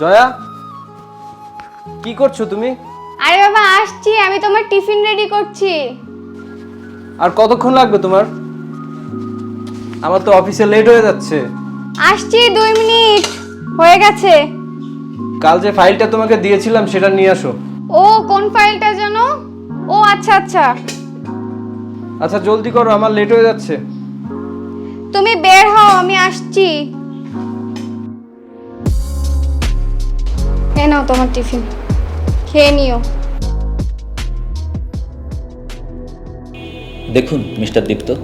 জয়া কি করছ তুমি? আরে বাবা আসছি আমি তোমার টিফিন রেডি করছি। আর কতক্ষণ লাগবে তোমার? আমার তো অফিসে লেট হয়ে যাচ্ছে। আসছি দুই মিনিট হয়ে গেছে। কাল যে ফাইলটা তোমাকে দিয়েছিলাম সেটা নিয়ে আসো। ও কোন ফাইলটা যেন ও আচ্ছা আচ্ছা। আচ্ছা জলদি করো আমার লেট হয়ে যাচ্ছে। তুমি বের হও আমি আসছি। এ নাও তোমার টিফিন। খেয়ে নিও। দেখুন মিস্টার দীপ্ত।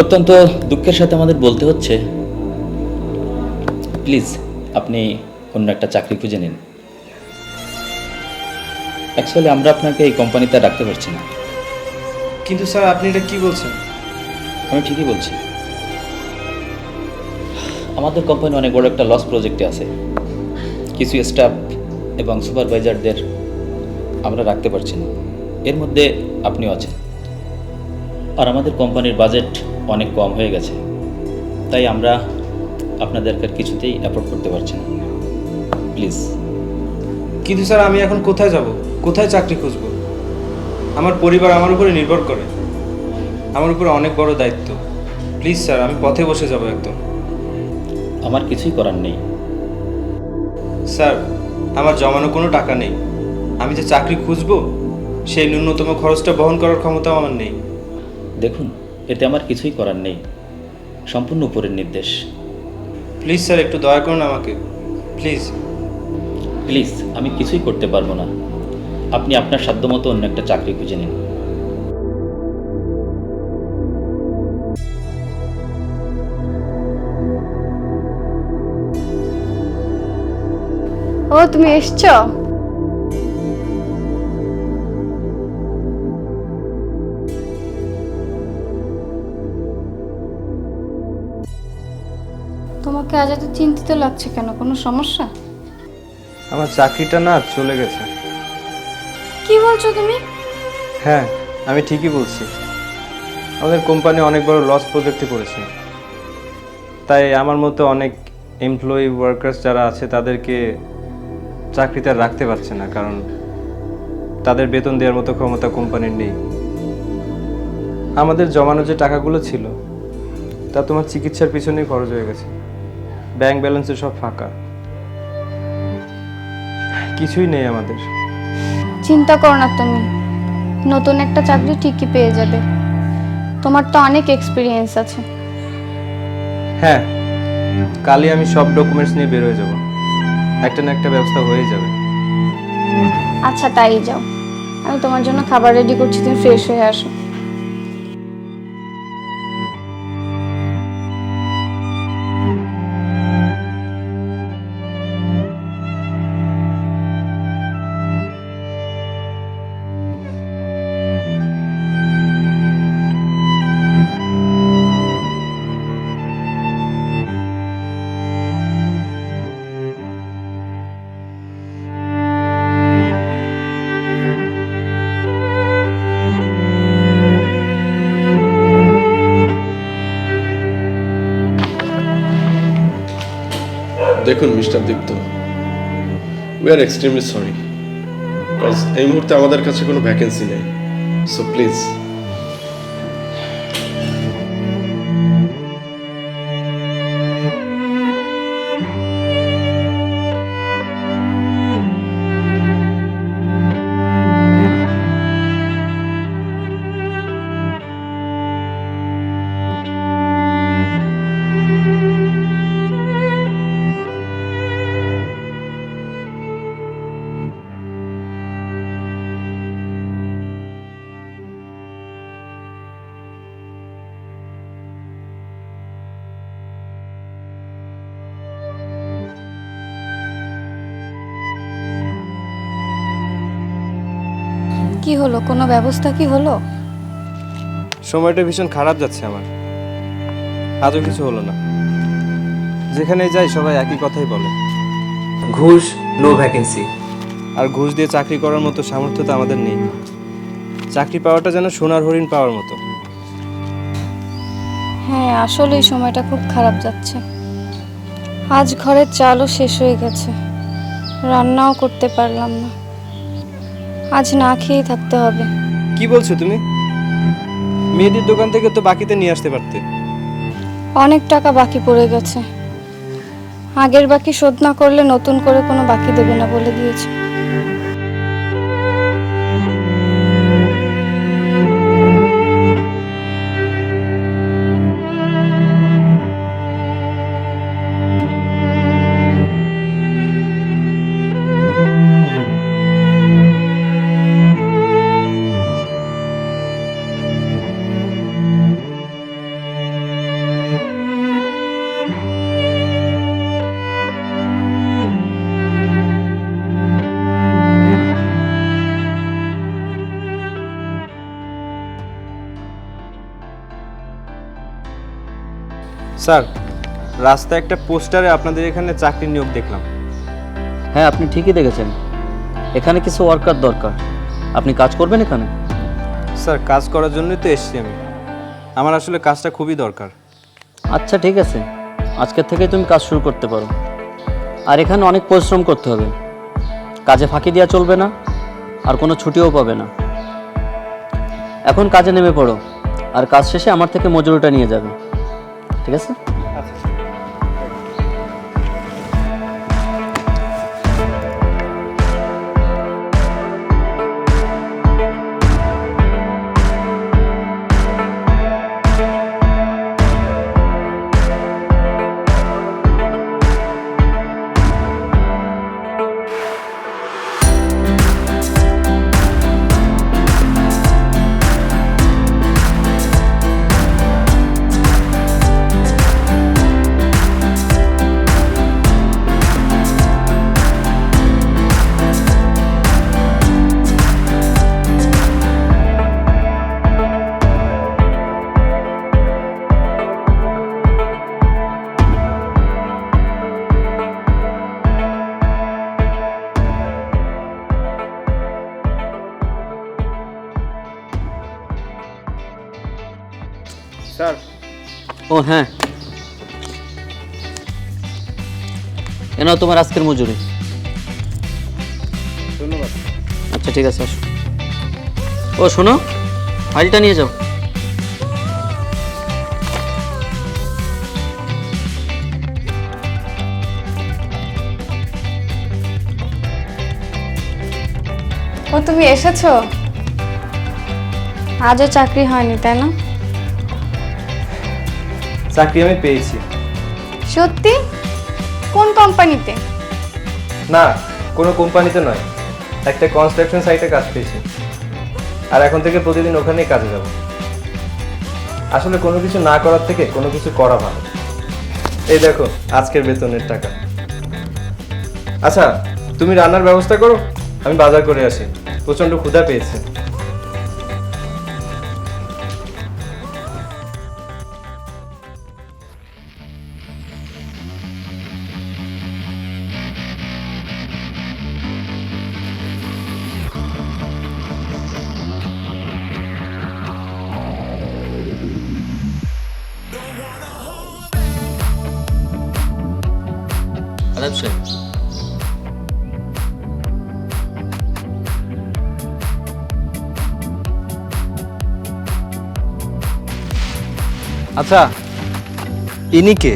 অত্যন্ত দুঃখের সাথে আমাদের বলতে হচ্ছে প্লিজ আপনি অন্য একটা চাকরি খুঁজে নিন। অ্যাকচুয়ালি আমরা আপনাকে এই কোম্পানিতে রাখতে পারছি না। কিন্তু স্যার আপনি এটা কি বলছেন? আমি ঠিকই বলছি। আমাদের কোম্পানি অনেক বড় একটা লস প্রজেক্টে আছে। কিছু স্টাফ এবং সুপারভাইজারদের আমরা রাখতে পারছি না। এর মধ্যে আপনিও আছেন। আর আমাদের কোম্পানির বাজেট অনেক কম হয়ে গেছে। তাই আমরা আপনাদেরকে কিছুতেই অ্যাফোর্ড করতে পারছি না। প্লিজ কিন্তু স্যার আমি এখন কোথায় যাব? কোথায় চাকরি খুঁজব? আমার পরিবার আমার উপরে নির্ভর করে। আমার উপরে অনেক বড় দায়িত্ব। প্লিজ স্যার আমি পথে বসে যাব একদম। আমার কিছুই করার নেই। স্যার আমার জমানো কোনো টাকা নেই। আমি যে চাকরি খুঁজবো সেই ন্যূনতম খরচটা বহন করার ক্ষমতাও আমার নেই। দেখুন এতে আমার কিছুই করার নেই। সম্পূর্ণ উপরের নির্দেশ। প্লিজ স্যার একটু দয়া করুন আমাকে। প্লিজ। প্লিজ আমি কিছুই করতে পারব না। আপনি আপনার সাধ্যমতো অন্য একটা চাকরি খুঁজে নিন। ও তুমি এসছো? তোমাকে আজ এত চিন্তিত লাগছে কেন? কোনো সমস্যা? আমার চাকরিটা না চলে গেছে। কি বলছো তুমি? হ্যাঁ আমি ঠিকই বলছি। আমাদের কোম্পানি অনেক বড় লস প্রজেক্টে পড়েছে তাই আমার মতো অনেক এমপ্লয়ি ওয়ার্কার্স যারা আছে তাদেরকে চাকরিতে আর রাখতে পারছে না কারণ তাদের বেতন দেওয়ার মতো ক্ষমতা কোম্পানির নেই। আমাদের জমানো যে টাকাগুলো ছিল তা তোমার চিকিৎসার পিছনেই খরচ হয়ে গেছে। ব্যাংক ব্যালেন্সে সব ফাঁকা। কিছুই নেই আমাদের। চিন্তা করো না তুমি। নতুন একটা চাকরি ঠিকই পেয়ে যাবে। তোমার তো অনেক এক্সপিরিয়েন্স আছে। হ্যাঁ কালই আমি সব ডকুমেন্টস নিয়ে বের হয়ে যাব। একটা না একটা ব্যবস্থা হয়ে যাবে। আচ্ছা তাই যাও। আমি তোমার জন্য খাবার রেডি করছি, তুমি ফ্রেশ হয়ে আসো। দেখুন, mister Dipta. We are extremely sorry because এই মুহূর্তে আমাদের কাছে কোনো ভ্যাকেন্সি নেই। সো প্লিজ কি হলো? কোনো ব্যবস্থা কি হলো? সময়টা ভীষণ খারাপ যাচ্ছে আমার। আজও কিছু হলো না। যেখানেই যাই সবাই একই কথাই বলে। ঘুষ নো ভ্যাকেন্সি আর ঘুষ দিয়ে চাকরি করার মতো সামর্থ্য তো আমাদের নেই। চাকরি পাওয়াটা যেন সোনার হরিণ পাওয়ার মতো। হ্যাঁ আসলে এই সময়টা খুব খারাপ যাচ্ছে। আজ ঘরের চালও শেষ হয়ে গেছে। রান্নাও করতে পারলাম না। আজ না খেয়ে থাকতে হবে। কি বলছো তুমি? মেয়েদের দোকান থেকে তো বাকিতে নিয়ে আসতে পারতে। অনেক টাকা বাকি পড়ে গেছে। আগের বাকি শোধ না করলে নতুন করে কোনো বাকি দেবে না বলে দিয়েছে। স্যার রাস্তায় একটা পোস্টারে আপনাদের এখানে চাকরি নিয়োগ দেখলাম। হ্যাঁ আপনি ঠিকই দেখেছেন। এখানে কিছু ওয়ার্কার দরকার। আপনি কাজ করবেন এখানে? স্যার কাজ করার জন্যই তো এসেছি আমি। আমার আসলে কাজটা খুবই দরকার। আচ্ছা ঠিক আছে। আজকের থেকে তুমি কাজ শুরু করতে পারো। আর এখানে অনেক পরিশ্রম করতে হবে। কাজে ফাঁকি দেওয়া চলবে না আর কোনো ছুটিও পাবে না। এখন কাজে নেমে পড়ো আর কাজ শেষে আমার থেকে মজুরিটা নিয়ে যাবে। ঠিক আছে? স্যার। ও হ্যাঁ। এ নাও তোমার আজকের মজুরি। ধন্যবাদ। আচ্ছা ঠিক আছে আসো। ও শোনো ফাইলটা নিয়ে যাও। ও তুমি এসেছ? আজও চাকরি হয়নি তাই না? চাকরি আমি পেয়েছি। সত্যি? কোন কোম্পানিতে? না কোনো কোম্পানিতে নয়। একটা কনস্ট্রাকশন সাইটে কাজ পেয়েছি। আর এখন থেকে প্রতিদিন ওখানেই কাজে যাব। আসলে কোনো কিছু না করার থেকে কোনো কিছু করা ভালো। এই দেখো আজকের বেতনের টাকা। আচ্ছা তুমি রান্নার ব্যবস্থা করো আমি বাজার করে আসি। প্রচণ্ড ক্ষুধা পেয়েছে। আদাব আচ্ছা ইনি কে?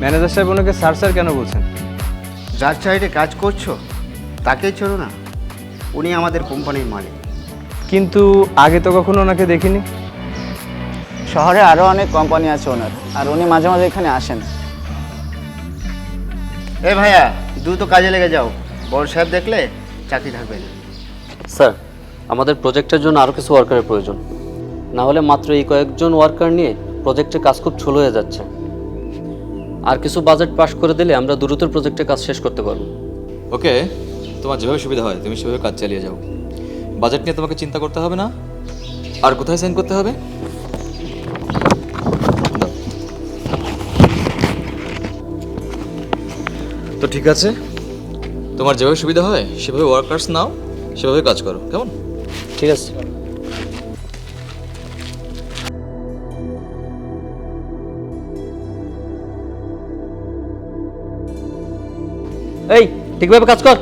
ম্যানেজার সাহেব ওনাকে স্যার স্যার কেন বলছেন? যার সাইডে কাজ করছ তাকেই ছোড়ো না। উনি আমাদের কোম্পানির মালিক। কিন্তু আগে তো কখনো ওনাকে দেখিনি। শহরে আরও অনেক কোম্পানি আছে ওনার আর উনি মাঝে মাঝে এখানে আসেন। এ ভাইয়া দ্রুত কাজে লেগে যাও। বড় সাহেব দেখলে চাকরি থাকবে না। স্যার আমাদের প্রজেক্টের জন্য আরও কিছু ওয়ার্কারের প্রয়োজন। না হলে মাত্র এই কয়েকজন ওয়ার্কার নিয়ে প্রজেক্টের কাজ খুব ছোলো হয়ে যাচ্ছে। আর কিছু বাজেট পাস করে দিলে আমরা দ্রুত প্রজেক্টের কাজ শেষ করতে পারব। ওকে তোমার যেভাবে সুবিধা হয় তুমি সেভাবে কাজ চালিয়ে যাও। বাজেট নিয়ে তোমাকে চিন্তা করতে হবে না। আর কোথায় সাইন করতে হবে? তো ঠিক আছে। তোমার যেভাবে সুবিধা হয়, সেভাবে ওয়ার্কার্স নাও, সেভাবে কাজ করো, কেমন? ঠিক আছে। এই, ঠিকভাবে কাজ কর।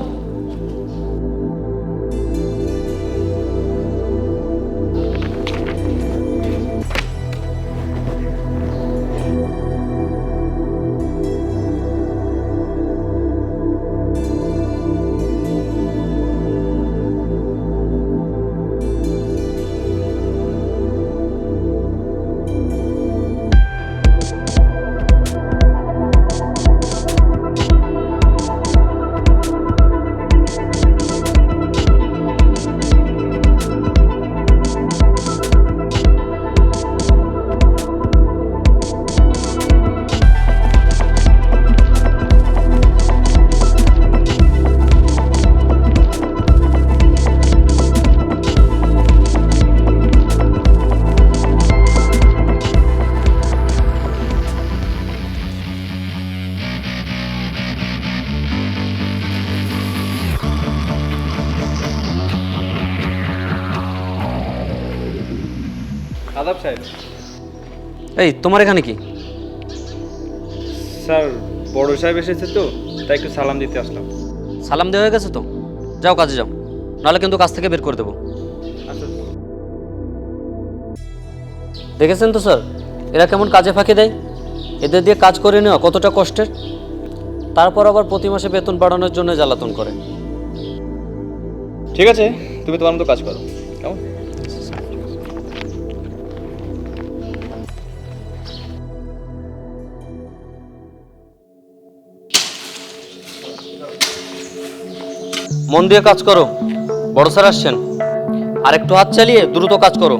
আদাব সাহেব। এই তোমার এখানে কি? স্যার বড় সাহেব এসেছে তো তাই একটু সালাম দিতে আসলাম। সালাম দেওয়া হয়ে গেছে তো? যাও কাজে যাও নাহলে কিন্তু কাজ থেকে বের করে দেবো। আচ্ছা। দেখেছেন তো স্যার? এরা কেমন কাজে ফাঁকি দেয়? এদের দিয়ে কাজ করে নেওয়া কতটা কষ্টের? তারপর আবার প্রতি মাসে বেতন বাড়ানোর জন্য জ্বালাতন করে। ঠিক আছে তুমি তোমার মতো কাজ করো। কেমন? মন দিয়ে কাজ করো। বড় স্যার আসছেন। আর একটু হাত চালিয়ে দ্রুত কাজ করো।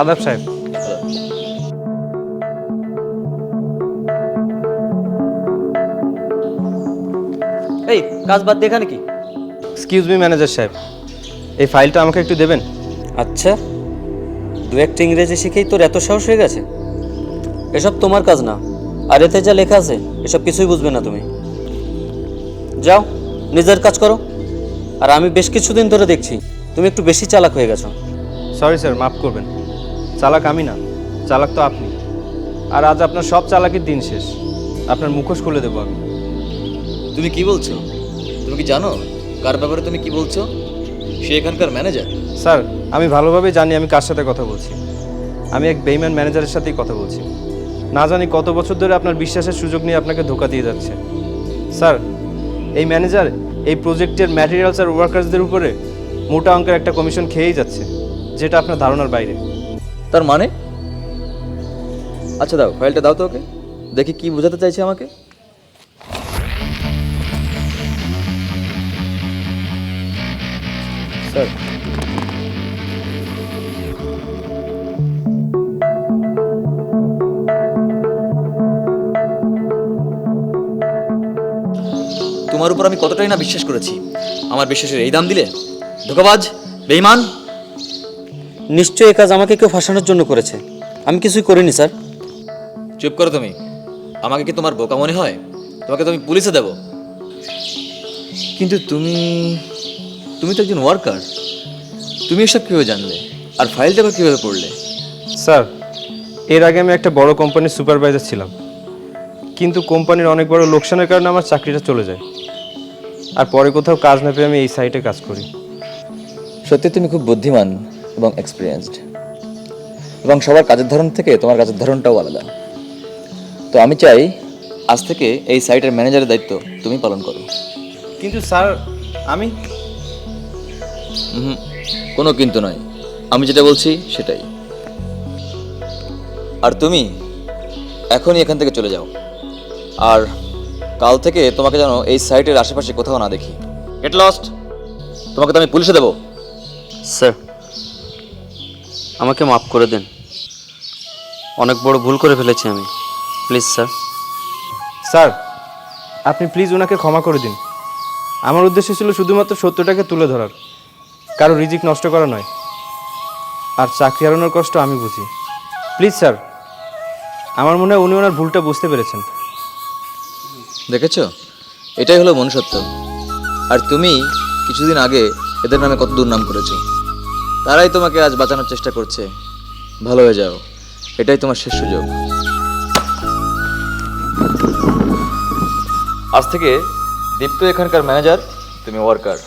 আদাব সাহেব এই কাজ বাদ দিয়ে এখানে কি? এক্সকিউজ মি ম্যানেজার সাহেব। এই ফাইলটা আমাকে একটু দেবেন? আচ্ছা। দু একটা ইংরেজি শিখেই তোর এত সাহস হয়ে গেছে? এসব তোমার কাজ না। আর এতে যা লেখা আছে এসব কিছুই বুঝবে না তুমি। যাও নিজের কাজ করো। আর আমি বেশ কিছুদিন ধরে দেখছি তুমি একটু বেশি চালাক হয়ে গেছো। সরি স্যার মাফ করবেন। চালাক আমি না চালাক তো আপনি। আর আজ আপনার সব চালাকির দিন শেষ। আপনার মুখোশ খুলে দেবো আমি। তুমি কি বলছো? তুমি কি জানো কার ব্যাপারে তুমি কি বলছো? সে এখানকার ম্যানেজার। স্যার আমি ভালোভাবে জানি আমি কার সাথে কথা বলছি। আমি এক বেইম্যান ম্যানেজারের সাথেই কথা বলছি। না জানি কত বছর ধরে আপনার বিশ্বাসের সুযোগ নিয়ে আপনাকে ধোকা দিয়ে যাচ্ছে। স্যার এই ম্যানেজার এই প্রজেক্টের ম্যাটেরিয়ালস আর ওয়ার্কার্সদের উপরে মোটা অঙ্কের একটা কমিশন খেয়েই যাচ্ছে যেটা আপনার ধারণার বাইরে। তার মানে? আচ্ছা দাও ফাইলটা দাও তো ওকে। দেখি কি বোঝাতে চাইছে আমাকে। স্যার। তোমার উপর আমি কতটাই না বিশ্বাস করেছি? আমার বিশ্বাসের এই দাম দিলে? ধোকাবাজ বেইমান নিশ্চয়ই কাজ আমাকে কেউ ফাঁসানোর জন্য করেছে। আমি কিছুই করিনি স্যার। চুপ করো তুমি। আমাকে কি তোমার বোকা মনে হয়? তোমাকে তো আমি পুলিশে দেব। কিন্তু তুমি তুমি তো একজন ওয়ার্কার তুমি এসব কীভাবে জানলে? আর ফাইলটা আবার কীভাবে পড়লে? স্যার এর আগে আমি একটা বড় কোম্পানির সুপারভাইজার ছিলাম। কিন্তু কোম্পানির অনেক বড় লোকসানের কারণে আমার চাকরিটা চলে যায়। আর পরে কোথাও কাজ না পেয়ে আমি এই সাইটে কাজ করি। সত্যি তুমি খুব বুদ্ধিমান এবং এক্সপিরিয়েন্সড এবং সবার কাজের ধরন থেকে তোমার কাজের ধরনটাও আলাদা। তো আমি চাই আজ থেকে এই সাইটের ম্যানেজারের দায়িত্ব তুমি পালন করো। কিন্তু স্যার আমি কোনো কিন্তু নয়। আমি যেটা বলছি সেটাই। আর তুমি এখনই এখান থেকে চলে যাও। আর কাল থেকে তোমাকে যেন এই সাইটের আশেপাশে কোথাও না দেখি। গেট লস্ট তোমাকে তো আমি পুলিশে দেবো। স্যার আমাকে মাফ করে দেন। অনেক বড় ভুল করে ফেলেছি আমি। Please sir. স্যার আপনি প্লিজ ওনাকে ক্ষমা করে দিন। আমার উদ্দেশ্য ছিল শুধুমাত্র সত্যটাকে তুলে ধরার। কারও রিজিক নষ্ট করা নয়। আর চাকরি হারানোর কষ্ট আমি বুঝি। প্লিজ স্যার আমার মনে হয় উনি ওনার ভুলটা বুঝতে পেরেছেন। দেখেছ? এটাই হলো মনুষ্যত্ব। আর তুমি কিছুদিন আগে এদের নামে কত দুর্নাম করেছ। তারাই তোমাকে আজ বাঁচানোর চেষ্টা করছে। ভালো হয়ে যাও। এটাই তোমার শেষ সুযোগ। আজ থেকে দীপ্ত এখানকার ম্যানেজার তুমি ওয়ার্কার।